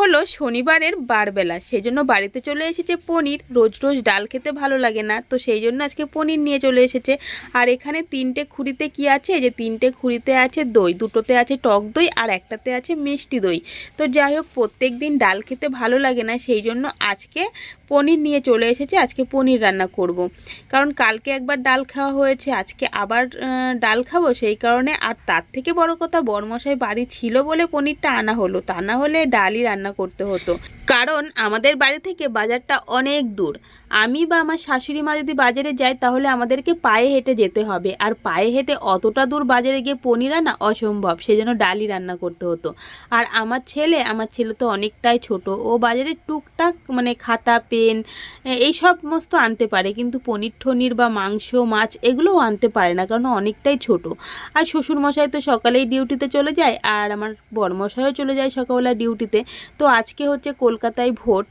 হলো শনিবারের বারবেলা সেই জন্য বাড়িতে চলে এসেছে পনির। রোজ রোজ ডাল খেতে ভালো লাগে না, তো সেই জন্য আজকে পনির নিয়ে চলে এসেছে। আর এখানে তিনটে খুঁড়িতে কি আছে? যে তিনটে খুঁড়িতে আছে দই, দুটোতে আছে টক দই আর একটাতে আছে মিষ্টি দই। তো যাই হোক, প্রত্যেক দিন ডাল খেতে ভালো লাগে না সেই জন্য আজকে পনির নিয়ে চলে এসেছে, আজকে পনির রান্না করব। কারণ কালকে একবার ডাল খাওয়া হয়েছে, আজকে আবার ডাল খাব, সেই কারণে আর তার থেকে বড় কথা বরমশাই বাড়ি ছিল বলে পনিরটা আনা হলো, তা না হলে ডালই রান্না করতে হতো। কারণ আমাদের বাড়ি থেকে বাজারটা অনেক দূর। আমি বা আমার শাশুড়ি মা যদি বাজারে যায়, তাহলে আমাদেরকে পায়ে হেঁটে যেতে হবে। আর পায়ে হেঁটে অতটা দূর বাজারে গিয়ে পনির আনা অসম্ভব সেজন্য ডালি রান্না করতে হতো। আর আমার ছেলে আমার ছেলে তো অনেকটাই ছোট, ও বাজারে টুকটাক মানে খাতা, পেন এই সমস্ত আনতে পারে। কিন্তু পনির ঠনির বা মাংস, মাছ এগুলোও আনতে পারে না, কারণ অনেকটাই ছোট। আর শ্বশুরমশাই তো সকালেই ডিউটিতে চলে যায়, আর আমার বরমশাইও চলে যায় সকালবেলা ডিউটিতে। তো আজকে হচ্ছে কলকাতায় ভোট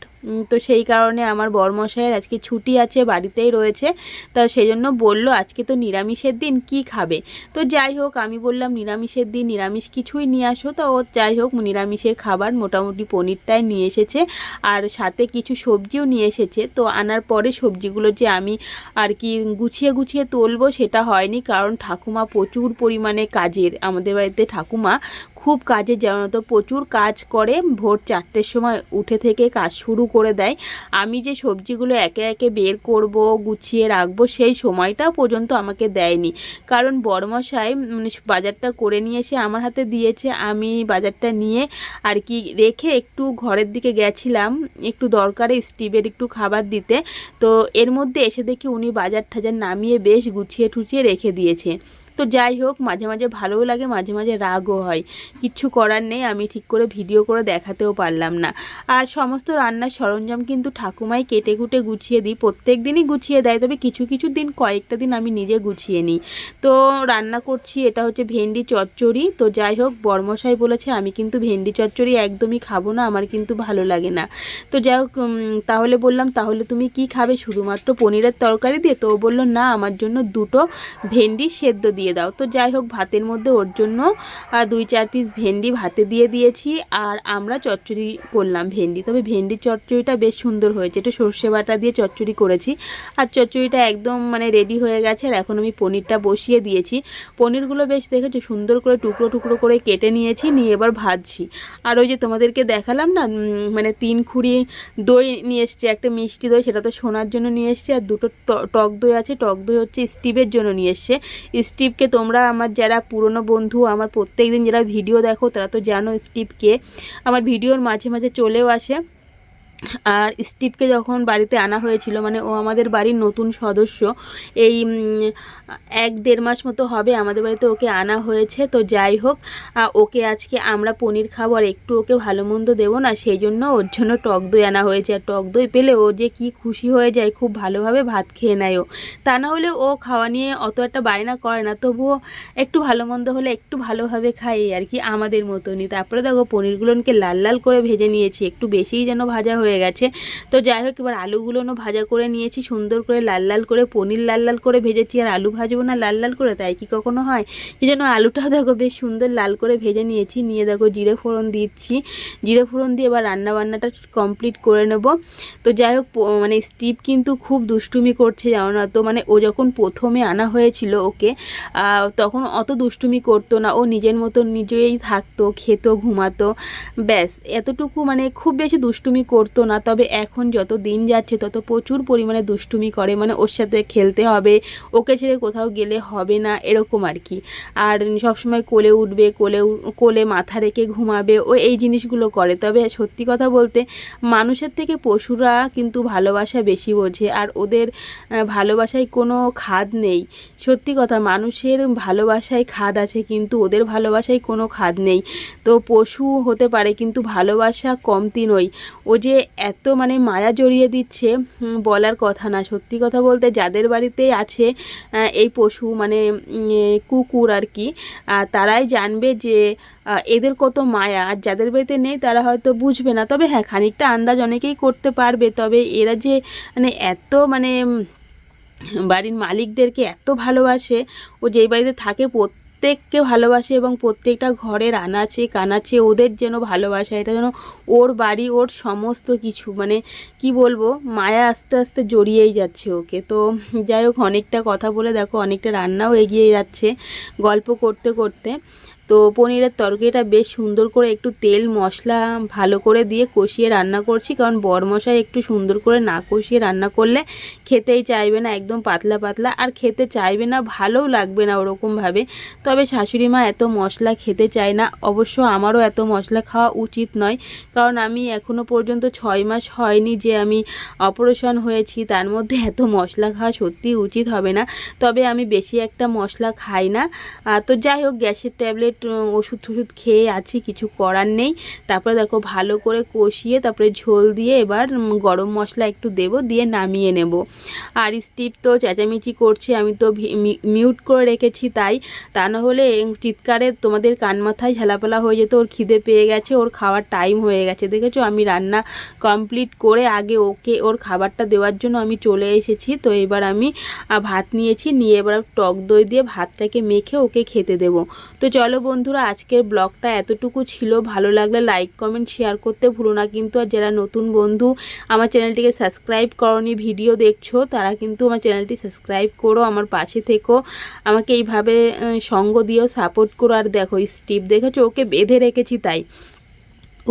তো সেই কারণে আমার বরমশাইয়ের আজকে ছুটি আছে, বাড়িতেই রয়েছে। তা সেই জন্য বলল, আজকে তো নিরামিষের দিন, কি খাবে? তো যাই হোক, আমি বললাম, নিরামিষের দিন নিরামিষ কিছুই নিয়ে আসো তো। ও যাই হোক, নিরামিষের খাবার মোটামুটি পনিরটাই নিয়ে এসেছে। আর সাথে কিছু সবজিও নিয়ে এসেছে। তো আনার পরে সবজিগুলো যে আমি আর কি গুছিয়ে গুছিয়ে তুলবো, সেটা হয়নি। কারণ ঠাকুমা প্রচুর পরিমাণে কাজের, আমাদের বাড়িতে ঠাকুমা খুব কাজে যেমন তো প্রচুর কাজ করে, ভোর চারটের সময় উঠে থেকে কাজ শুরু করে দেয়। আমি যে সবজিগুলো একে একে বের করব, গুছিয়ে রাখব, সেই সময়টা পর্যন্ত আমাকে দেয়নি। কারণ বড়মশাই মানে বাজারটা করে নিয়ে এসে আমার হাতে দিয়েছে। আমি বাজারটা নিয়ে আর কি রেখে একটু ঘরের দিকে গেছিলাম, একটু দরকারে স্টিভের একটু খাবার দিতে। তো এর মধ্যে এসে দেখি উনি বাজার ঠাজার নামিয়ে বেশ গুছিয়ে টুছিয়ে রেখে দিয়েছে। তো যাই হোক, মাঝে মাঝে ভালোও লাগে, মাঝে মাঝে রাগও হয়। কিচ্ছু করার নেই, আমি ঠিক করে ভিডিও করে দেখাতেও পারলাম না। আর সমস্ত রান্নার সরঞ্জাম কিন্তু ঠাকুমাই কেটে কুটে গুছিয়ে দিই। প্রত্যেক দিনই গুছিয়ে দেয়, তবে কিছু কিছু দিন, কয়েকটা দিন আমি নিজে গুছিয়ে নিই। তো রান্না করছি, এটা হচ্ছে ভেন্ডি চচ্চড়ি। তো যাই হোক, বর্মশাই বলেছে, আমি কিন্তু ভেন্ডি চচ্চড়ি একদমই খাব না, আমার কিন্তু ভালো লাগে না। তো যাই হোক তাহলে বললাম, তাহলে তুমি কি খাবে? শুধুমাত্র পনিরের তরকারি দিয়ে? তো বলল, না, আমার জন্য দুটো ভেন্ডি সেদ্ধ দিয়ে দাও। তো যাই হোক, ভাতের মধ্যে ওর জন্য দুই চার পিস ভেন্ডি ভাতে দিয়ে দিয়েছি। আর আমরা চচ্চড়ি করলাম ভেন্ডি। তবে ভেন্ডির চচ্চড়িটা বেশ সুন্দর হয়েছে। একটু সর্ষে বাটা দিয়ে চচ্চড়ি করেছি। আর চচ্চড়িটা একদম মানে রেডি হয়ে গেছে। আর এখন আমি পনিরটা বসিয়ে দিয়েছি। পনিরগুলো বেশ দেখেছ, সুন্দর করে টুকরো টুকরো করে কেটে নিয়েছি, নিয়ে এবার ভাজছি। আর ওই যে তোমাদেরকে দেখালাম না মানে তিন খুঁড়ি দই নিয়ে এসছে। একটা মিষ্টি দই, সেটা তো সোনার জন্য নিয়ে এসছে। আর দুটো টক দই আছে। টক দই হচ্ছে স্টিভের জন্য নিয়ে এসছে। স্টিভকে তোমরা আমার যারা পুরনো বন্ধু, আমার প্রত্যেক দিন যারা ভিডিও দেখো, তারা তো জানো স্টিভকে আমার ভিডিওর মাঝে মাঝে চলেও আসে। আর স্টিভকে যখন বাড়িতে আনা হয়েছিল মানে ও আমাদের বাড়ির নতুন সদস্য, এই এক দেড় মাস মতো হবে, আমাদের বাড়িতে ওকে আনা হয়েছে। তো যাই হোক ওকে আজকে আমরা পনির খাব আর একটু ওকে ভালো মন্দ দেবো না সেই জন্য ওর জন্য টক দই আনা হয়েছে। আর টক দই পেলে ও যে কি খুশি হয়ে যায়, খুব ভালোভাবে ভাত খেয়ে নেয় ও। তা না হলে ও খাওয়া নিয়ে অত একটা বায়না করে না, তবুও একটু ভালো মন্দ হলে একটু ভালোভাবে এই আর কি আমাদের মতনই। তারপরে দেখো পনিরগুলোকে লাল লাল করে ভেজে নিয়েছি, একটু বেশিই যেন ভাজা হয়ে গেছে। তো যাই হোক, এবার আলুগুলোও ভাজা করে নিয়েছি, সুন্দর করে লাল লাল করে, পনির লাল লাল করে ভেজেছি আর আলু ভাজবো না লাল লাল করে, তাই কি কখনো হয়? এই জন্য আলুটাও দেখো বেশ সুন্দর লাল করে ভেজে নিয়েছি। নিয়ে দেখো জিরে ফোড়ন দিচ্ছি। জিরে ফোড়ন দিয়ে এবার রান্না বান্নাটা কমপ্লিট করে নেব। তো যাই হোক মানে স্টিভ কিন্তু খুব দুষ্টুমি করছে, জানো না তো? মানে ও যখন প্রথমে আনা হয়েছিল ওকে তখন অত দুষ্টুমি করতো না। ও নিজের মতো নিজেই থাকতো, খেতো, ঘুমাতো। ব্যাস, এতটুকু মানে খুব বেশি দুষ্টুমি করতো না। তবে এখন যত দিন যাচ্ছে, তত প্রচুর পরিমাণে দুষ্টুমি করে। মানে ওর সাথে খেলতে হবে, ওকে ছেড়ে কোথাও গেলে হবে না, এরকম আর কি। আর সবসময় কোলে উঠবে, কোলে কোলে মাথা রেখে ঘুমাবে ও এই জিনিসগুলো করে। তবে সত্যি কথা বলতে মানুষের থেকে পশুরা কিন্তু ভালোবাসা বেশি বোঝে আর ওদের ভালোবাসায় কোনো খাদ নেই। সত্যি কথা, মানুষের ভালোবাসায় খাদ আছে কিন্তু ওদের ভালোবাসায় কোনো খাদ নেই। তো পশু হতে পারে কিন্তু ভালোবাসা কমতি নয়। ও যে এত মানে মায়া জড়িয়ে দিচ্ছে বলার কথা না। সত্যি কথা বলতে যাদের বাড়িতে আছে এই পশু মানে কুকুর আর কি তারাই জানবে যে এদের কত মায়া। আর যাদের বাড়িতে নেই, তারা হয়তো বুঝবে না। তবে হ্যাঁ খানিকটা আন্দাজ অনেকেই করতে পারবে। তবে এরা যে মানে এত মানে বাড়ির মালিকদেরকে এত ভালোবাসে, ও যেই বাড়িতে থাকে প্রত্যেককে ভালোবাসে এবং প্রত্যেকটা ঘরের আনাচে কানাচে ওদের যেন ভালোবাসা, এটা যেন ওর বাড়ি, ওর সমস্ত কিছু মানে কি বলব, মায়া আস্তে আস্তে জড়িয়েই যাচ্ছে ওকে। তো যাই হোক, অনেকটা কথা বলে দেখো, অনেকটা রান্নাও এগিয়ে যাচ্ছে গল্প করতে করতে। তো পনিরের তরকারিটা বেশ সুন্দর করে একটু তেল, মশলা ভালো করে দিয়ে কষিয়ে রান্না করছি। কারণ বরমশাই একটু সুন্দর করে না কষিয়ে রান্না করলে খেতেই চাইবে না, একদম পাতলা পাতলা। আর খেতে চাইবে না, ভালোও লাগবে না ওরকমভাবে। তবে শাশুড়ি মা এত মশলা খেতে চায় না, অবশ্য আমারও এত মশলা খাওয়া উচিত নয়। কারণ আমি এখনও পর্যন্ত ছয় মাস হয়নি যে আমি অপারেশন হয়েছি, তার মধ্যে এত মশলা খাওয়া সত্যিই উচিত হবে না। তবে আমি বেশি একটা মশলা খাই না। তো যাই হোক, গ্যাসের ট্যাবলেট ওষুধ টষুধ খেয়ে আছি, কিছু করার নেই। তারপরে দেখো ভালো করে কষিয়ে তারপরে ঝোল দিয়ে এবার গরম মশলা একটু দেবো, দিয়ে নামিয়ে নেব। আর স্টিপ তো চেঁচামেচি করছে, আমি তো মিউট করে রেখেছি তাই। তা না হলে চিৎকারে তোমাদের কান মাথায় ঝালাপালা হয়ে যেত, ওর খিদে পেয়ে গেছে, ওর খাওয়ার টাইম হয়ে গেছে। দেখেছ, আমি রান্না কমপ্লিট করে আগে ওকে ওর খাবারটা দেওয়ার জন্য আমি চলে এসেছি। তো এবার আমি ভাত নিয়েছি, নিয়ে এবার টক দই দিয়ে ভাতটাকে মেখে ওকে খেতে দেব। তো চলো বন্ধুরা, আজকের ব্লগটা এতটুকু ছিল। ভালো লাগলে লাইক কমেন্ট শেয়ার করতে ভুলো না কিন্তু। আর যারা নতুন বন্ধু, আমার চ্যানেলটিকে সাবস্ক্রাইব করনি ভিডিও দেখছ, তারা কিন্তু আমার চ্যানেলটি সাবস্ক্রাইব করো, আমার পাশে থেকো। আমাকে এইভাবে সঙ্গ দিয়েও সাপোর্ট করো। আর দেখো স্টিপ দেখেছ? ওকে বেঁধে রেখেছি তাই।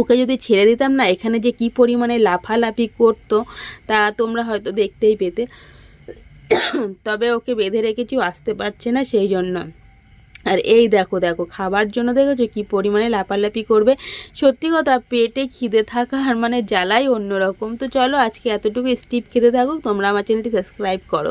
ওকে যদি ছেড়ে দিতাম না, এখানে যে কি পরিমাণে লাফালাফি করতো, তা তোমরা হয়তো দেখতেই পেতে। তবে ওকে বেঁধে রেখেছি আসতে পারছে না, সেই জন্য। আর এই দেখো দেখো, খাবার জন্য দেখেছ কি পরিমাণে লাপালাপি করবে? সত্যি কথা, পেটে খিদে থাকা আর মানে জ্বালাই অন্যরকম। তো চলো আজকে এতটুকু স্টিপ খেতে থাকুক, তোমরা আমার চ্যানেলটি সাবস্ক্রাইব করো।